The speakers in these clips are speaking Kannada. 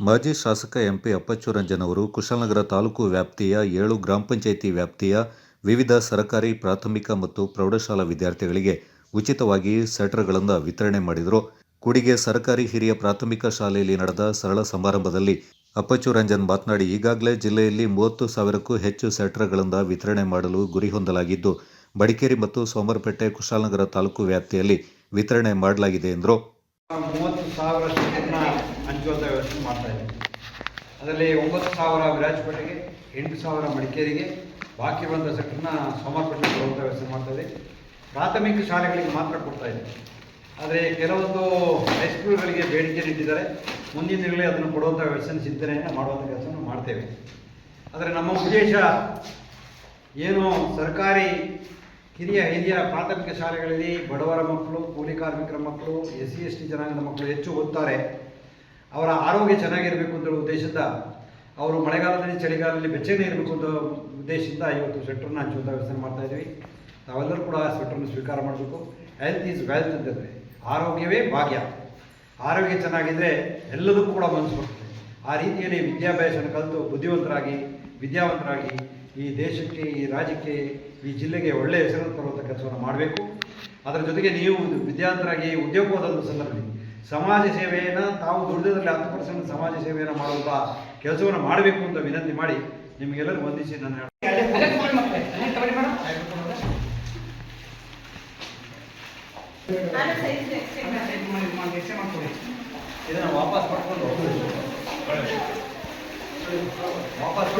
ಮಾಜಿ ಶಾಸಕ ಎಂಪಿ ಅಪ್ಪಚ್ಚು ರಂಜನ್ ಅವರು ಕುಶಾಲನಗರ ತಾಲೂಕು ವ್ಯಾಪ್ತಿಯ ಏಳು ಗ್ರಾಮ ಪಂಚಾಯಿತಿ ವ್ಯಾಪ್ತಿಯ ವಿವಿಧ ಸರ್ಕಾರಿ, ಪ್ರಾಥಮಿಕ ಮತ್ತು ಪ್ರೌಢಶಾಲಾ ವಿದ್ಯಾರ್ಥಿಗಳಿಗೆ ಉಚಿತವಾಗಿ ಸ್ವೆಟರ್ಗಳನ್ನು ವಿತರಣೆ ಮಾಡಿದರು. ಕೂಡಿಗೆ ಸರ್ಕಾರಿ ಹಿರಿಯ ಪ್ರಾಥಮಿಕ ಶಾಲೆಯಲ್ಲಿ ನಡೆದ ಸರಳ ಸಮಾರಂಭದಲ್ಲಿ ಅಪ್ಪಚ್ಚು ರಂಜನ್ ಮಾತನಾಡಿ, ಈಗಾಗಲೇ ಜಿಲ್ಲೆಯಲ್ಲಿ ಮೂವತ್ತು ಸಾವಿರಕ್ಕೂ ಹೆಚ್ಚು ಸ್ವೆಟರ್ಗಳಿಂದ ವಿತರಣೆ ಮಾಡಲು ಗುರಿ ಹೊಂದಲಾಗಿದ್ದು, ಮಡಿಕೇರಿ ಮತ್ತು ಸೋಮರಪೇಟೆ, ಕುಶಾಲನಗರ ತಾಲೂಕು ವ್ಯಾಪ್ತಿಯಲ್ಲಿ ವಿತರಣೆ ಮಾಡಲಾಗಿದೆ ಎಂದರು. ಮೂವತ್ತು ಸಾವಿರ ಸೀಟನ್ನು ಹಂಚುವಂಥ ವ್ಯವಸ್ಥೆ ಮಾಡ್ತಾ ಇದ್ದೀವಿ ಅದರಲ್ಲಿ ಒಂಬತ್ತು ಸಾವಿರ ವಿರಾಜಪೇಟೆಗೆ, ಎಂಟು ಸಾವಿರ ಮಡಿಕೇರಿಗೆ, ಬಾಕಿ ಬಂದ ಸೆಕ್ಟರ್ನ ಸೋಮವಾರಪೇಟೆ ಕೊಡುವಂಥ ವ್ಯವಸ್ಥೆ ಮಾಡ್ತಾ ಇದೆ ಪ್ರಾಥಮಿಕ ಶಾಲೆಗಳಿಗೆ ಮಾತ್ರ ಕೊಡ್ತಾ ಇದೆ ಆದರೆ ಕೆಲವೊಂದು ಹೈಸ್ಕೂಲ್ಗಳಿಗೆ ಬೇಡಿಕೆ ನೀಡಿದ್ದಾರೆ ಮುಂದಿನ ದಿನಗಳಲ್ಲಿ ಅದನ್ನು ಕೊಡುವಂಥ ವ್ಯವಸ್ಥೆ ಚಿಂತನೆಯನ್ನು ಮಾಡುವಂಥ ಕೆಲಸವನ್ನು ಮಾಡ್ತೇವೆ. ಆದರೆ ನಮ್ಮ ಉದ್ದೇಶ ಏನು ಸರ್ಕಾರಿ ಹಿರಿಯ ಹಿರಿಯ ಪ್ರಾಥಮಿಕ ಶಾಲೆಗಳಲ್ಲಿ ಬಡವರ ಮಕ್ಕಳು, ಕೂಲಿ ಕಾರ್ಮಿಕರ ಮಕ್ಕಳು ಎಸ್ ಸಿ ಎಸ್ ಟಿ ಜನಾಂಗದ ಮಕ್ಕಳು ಹೆಚ್ಚು ಓದ್ತಾರೆ. ಅವರ ಆರೋಗ್ಯ ಚೆನ್ನಾಗಿರಬೇಕು ಅಂತ ಉದ್ದೇಶದಿಂದ ಅವರು ಮಳೆಗಾಲದಲ್ಲಿ, ಚಳಿಗಾಲದಲ್ಲಿ ಬೆಚ್ಚನೆ ಇರಬೇಕು ಅಂತ ಉದ್ದೇಶದಿಂದ ಇವತ್ತು ಸ್ವೆಟ್ರನ್ನ ಹಂಚುವಂಥ ವ್ಯವಸ್ಥೆ ಮಾಡ್ತಾ ಇದ್ದೀವಿ. ತಾವೆಲ್ಲರೂ ಕೂಡ ಸ್ವೆಟ್ರನ್ನು ಸ್ವೀಕಾರ ಮಾಡಬೇಕು. ಹೆಲ್ತ್ ಈಸ್ ವೆಲ್ತ್ ಅಂತಂದರೆ ಆರೋಗ್ಯವೇ ಭಾಗ್ಯ. ಆರೋಗ್ಯ ಚೆನ್ನಾಗಿದ್ದರೆ ಎಲ್ಲದಕ್ಕೂ ಕೂಡ ಮನಸ್ಸು ಬರ್ತದೆ. ಆ ರೀತಿಯಲ್ಲಿ ವಿದ್ಯಾಭ್ಯಾಸವನ್ನು ಕಲಿತು ಬುದ್ಧಿವಂತರಾಗಿ, ವಿದ್ಯಾವಂತರಾಗಿ ಈ ದೇಶಕ್ಕೆ, ಈ ರಾಜ್ಯಕ್ಕೆ, ಈ ಜಿಲ್ಲೆಗೆ ಒಳ್ಳೆಯ ಹೆಸರನ್ನು ತರುವಂಥ ಕೆಲಸವನ್ನು ಮಾಡಬೇಕು ಅದರ ಜೊತೆಗೆ ನೀವು ವಿದ್ಯಾವಂತರಾಗಿ ಉದ್ಯೋಗವಾದಂಥ ಸಂದರ್ಭದಲ್ಲಿ ಸಮಾಜ ಸೇವೆಯನ್ನು ತಾವು ದುಡಿದ್ರಲ್ಲಿ ಹತ್ತು ಪರ್ಸೆಂಟ್ ಸಮಾಜ ಸೇವೆಯನ್ನು ಮಾಡುವಂಥ ಕೆಲಸವನ್ನು ಮಾಡಬೇಕು ಅಂತ ವಿನಂತಿ ಮಾಡಿ ನಿಮಗೆಲ್ಲರೂ ವಂದಿಸಿ ನಾನು ಹೇಳ್ತೀನಿ. ಇದನ್ನು ವಾಪಸ್ ಪಡ್ಕೊಂಡು ವಾಪಸ್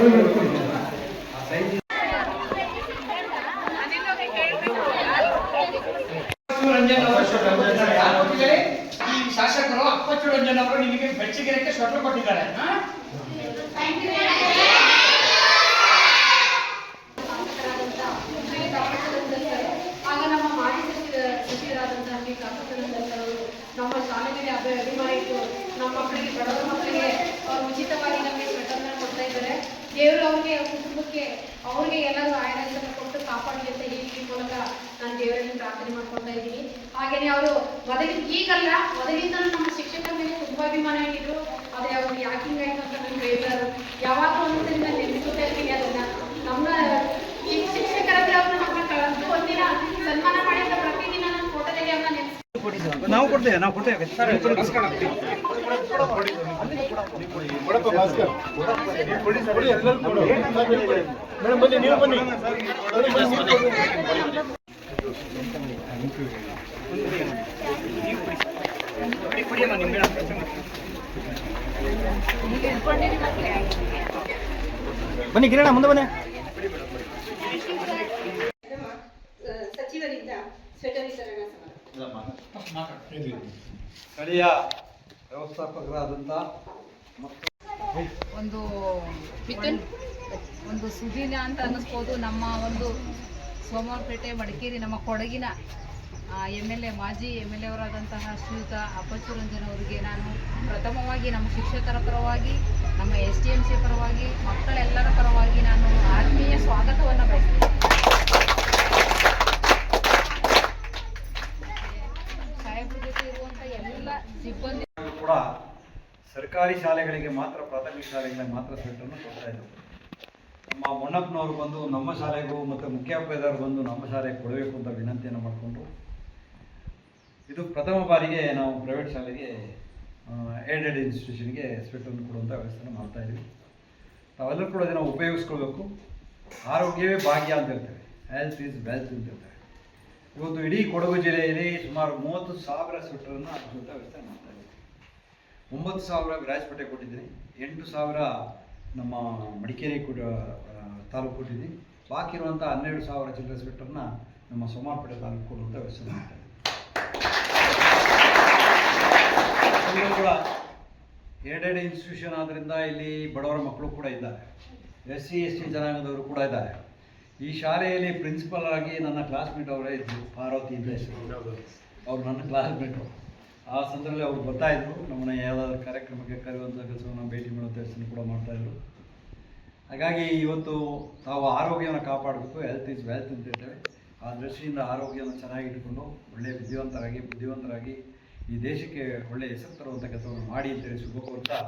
ಈ ಶಾಸಕರು ಅಪ್ಪಚ್ಚು ರಂಜನ್ ಅವರು ನಿಮಗೆ ಬೆಚ್ಚಗಿರಕ್ಕೆ ಸ್ವೆಟರ್ ನಮ್ಮ ಶಾಲೆಗೆ ಅಭಿ ಅಭಿಮಾನ ಇಟ್ಟು ನಮ್ಮ ಮಕ್ಕಳಿಗೆ ಬಡವರ ಮಕ್ಕಳಿಗೆ ಉಚಿತವಾಗಿ ನಮಗೆ ಸ್ವೆಟರ್ನ ಕೊಡ್ತಾ ಇದ್ದಾರೆ. ದೇವರು ಅವ್ರಿಗೆ ಕುಟುಂಬಕ್ಕೆ, ಅವ್ರಿಗೆ ಎಲ್ಲರೂ ಆಯುರ್ವೇದನ ಕೊಟ್ಟು ಕಾಪಾಡಲಿ ಅಂತ ಹೇಳಿ ಈ ಮೂಲಕ ನಾನು ದೇವರಲ್ಲಿ ಪ್ರಾರ್ಥನೆ ಮಾಡ್ಕೊಳ್ತಾ ಇದ್ದೀನಿ. ಹಾಗೇನೆ ಅವರು ಮೊದಲಿಗೆ ಈಗಲ್ಲ ಮೊದಲಿಂದ ನಮ್ಮ ಶಿಕ್ಷಕರ ಮೇಲೆ ತುಂಬಾ ಅಭಿಮಾನ ಇಟ್ಟಿದ್ರು. ಆದ್ರೆ ಅವರು ಯಾಕಿಂಗ್ ಆಯ್ತು ಅಂತ ನನ್ಗೆ ಬೇಜಾರು ಯಾವಾಗಲೂ ನಾನು ನೆನೆಸ್ಕೊತಾ ಇರ್ತೀನಿ ಅದನ್ನ. ನಮ್ಮ ಈ ಶಿಕ್ಷಕರ ಹತ್ರ ಅವ್ರನ್ನ ನಮ್ಮ ಕಳೆದು ಒಂದಿನ ಸನ್ಮಾನ ಮಾಡಿದ ಪ್ರತಿದಿನ ನಾನು ಫೋಟೋದಲ್ಲಿ ಅವ್ರನ್ನ ನೆನೆಸ್ ನಾವು ಕೊಡ್ತೇವೆ ನಾವು ಕೊಡ್ತೇವೆ. ಬನ್ನಿ ಬನ್ನಿ ಬನ್ನಿ ಕಿರಣ ಮುಂದೆ ಬನ್ನಿ ಸಚಿವರಿಂದ ಸ್ವೆಟರ್ ವಿತರಣಾ ಸಮಾರಂಭ ಸ್ಥಳೀಯ ವ್ಯವಸ್ಥಾಪಕರಾದಂಥ ಒಂದು ಒಂದು ಸುದಿನ ಅಂತ ಅನ್ನಿಸ್ಬೋದು. ನಮ್ಮ ಒಂದು ಸೋಮವಾರಪೇಟೆ, ಮಡಿಕೇರಿ, ನಮ್ಮ ಕೊಡಗಿನ ಎಂ ಎಲ್ ಎ, ಮಾಜಿ ಎಂ ಎಲ್ ಎ ಅವರಾದಂತಹ ಶ್ರೀಯುತ ಅಪ್ಪಚ್ಚು ರಂಜನ್ ಅವರಿಗೆ ನಾನು ಪ್ರಥಮವಾಗಿ ನಮ್ಮ ಶಿಕ್ಷಕರ ಪರವಾಗಿ, ನಮ್ಮ ಎಸ್ ಡಿ ಎಂ ಸಿ ಪರವಾಗಿ, ಮಕ್ಕಳೆಲ್ಲರ ಪರವಾಗಿ ನಾನು ಆತ್ಮೀಯ ಸ್ವಾಗತವನ್ನು ಬಯಸ್ತೀನಿ. ಸರ್ಕಾರಿ ಶಾಲೆಗಳಿಗೆ ಮಾತ್ರ, ಪ್ರಾಥಮಿಕ ಶಾಲೆಗಳಿಗೆ ಮಾತ್ರ ಸ್ವೆಟರ್ನ ಕೊಡ್ತಾ ಇದ್ದರು ನಮ್ಮ ಮೊಣ್ಣಪ್ಪನವರು ಬಂದು ನಮ್ಮ ಶಾಲೆಗೂ ಮತ್ತು ಮುಖ್ಯೋಪಾಧ್ಯಾಯರು ಬಂದು ನಮ್ಮ ಶಾಲೆಗೆ ಕೊಡಬೇಕು ಅಂತ ವಿನಂತಿಯನ್ನು ಮಾಡಿಕೊಂಡು, ಇದು ಪ್ರಥಮ ಬಾರಿಗೆ ನಾವು ಪ್ರೈವೇಟ್ ಶಾಲೆಗೆ ಏಡೆಡ್ ಇನ್ಸ್ಟಿಟ್ಯೂಷನ್ಗೆ ಸ್ವೆಟರ್ನ ಕೊಡುವಂಥ ವ್ಯವಸ್ಥೆನ ಮಾಡ್ತಾ ಇದ್ದೀವಿ ತಾವೆಲ್ಲರೂ ಕೂಡ ಅದನ್ನು ಉಪಯೋಗಿಸ್ಕೊಳ್ಬೇಕು. ಆರೋಗ್ಯವೇ ಭಾಗ್ಯ ಅಂತ ಹೇಳ್ತೇವೆ. ಹೆಲ್ತ್ ಈಸ್ ವೆಲ್ತ್ ಅಂತ ಹೇಳ್ತೇವೆ. ಇವತ್ತು ಇಡೀ ಕೊಡಗು ಜಿಲ್ಲೆಯಲ್ಲಿ ಸುಮಾರು ಮೂವತ್ತು ಸಾವಿರ ಸ್ವೆಟರನ್ನು ಅದ್ಭುತ ವ್ಯವಸ್ಥೆ ಮಾಡ್ತಾ ಇದ್ದೀವಿ ಒಂಬತ್ತು ಸಾವಿರ ವಿರಾಜಪೇಟೆ ಕೊಟ್ಟಿದ್ದೀನಿ ಎಂಟು ಸಾವಿರ ನಮ್ಮ ಮಡಿಕೇರಿ ಕೂಡ ತಾಲೂಕು ಕೊಟ್ಟಿದ್ದೀನಿ. ಬಾಕಿ ಇರುವಂಥ ಹನ್ನೆರಡು ಸಾವಿರ ಜಿಲ್ಲಾ ಸ್ವೆಟರ್ನ ನಮ್ಮ ಸೋಮಾರಪೇಟೆ ತಾಲೂಕು ಕೊಡುವಂಥ ವ್ಯವಸ್ಥೆ ಮಾಡ್ತಾರೆ ಕೂಡ ಎರಡೆರಡು ಇನ್ಸ್ಟಿಟ್ಯೂಷನ್ ಆದ್ದರಿಂದ ಇಲ್ಲಿ ಬಡವರ ಮಕ್ಕಳು ಕೂಡ ಇದ್ದಾರೆ. ಎಸ್ ಸಿ ಎಸ್ ಟಿ ಜನಾಂಗದವರು ಕೂಡ ಇದ್ದಾರೆ. ಈ ಶಾಲೆಯಲ್ಲಿ ಪ್ರಿನ್ಸಿಪಲ್ ಆಗಿ ನನ್ನ ಕ್ಲಾಸ್ಮೇಟ್ ಅವರೇ ಇದ್ದರು ಪಾರ್ವತಿ ಅಂತ ಹೆಸರು. ಅವರು ನನ್ನ ಕ್ಲಾಸ್ಮೇಟು ಆ ಸಂದರ್ಭದಲ್ಲಿ ಅವರು ಬರ್ತಾ ಇದ್ರು. ನಮ್ಮನ್ನ ಯಾವುದಾದ್ರೂ ಕಾರ್ಯಕ್ರಮಕ್ಕೆ ಕರೆಯುವಂಥ ಕೆಲಸವನ್ನು ಭೇಟಿ ಮಾಡುವಂಥ ಕೆಲಸವನ್ನು ಕೂಡ ಮಾಡ್ತಾಯಿದ್ರು ಹಾಗಾಗಿ ಇವತ್ತು ತಾವು ಆರೋಗ್ಯವನ್ನು ಕಾಪಾಡಬೇಕು ಹೆಲ್ತ್ ಈಸ್ ವೆಲ್ತ್ ಅಂತ ಹೇಳ್ತೇವೆ. ಆ ದೃಷ್ಟಿಯಿಂದ ಆರೋಗ್ಯವನ್ನು ಚೆನ್ನಾಗಿಟ್ಟುಕೊಂಡು ಒಳ್ಳೆಯ ಬುದ್ಧಿವಂತರಾಗಿ ಬುದ್ಧಿವಂತರಾಗಿ ಈ ದೇಶಕ್ಕೆ ಒಳ್ಳೆಯ ಹೆಸರು ತರುವಂಥ ಕೆಲಸವನ್ನು ಮಾಡಿ ಅಂತೇಳಿ ಶುಭ ಕೋರ್ತಾ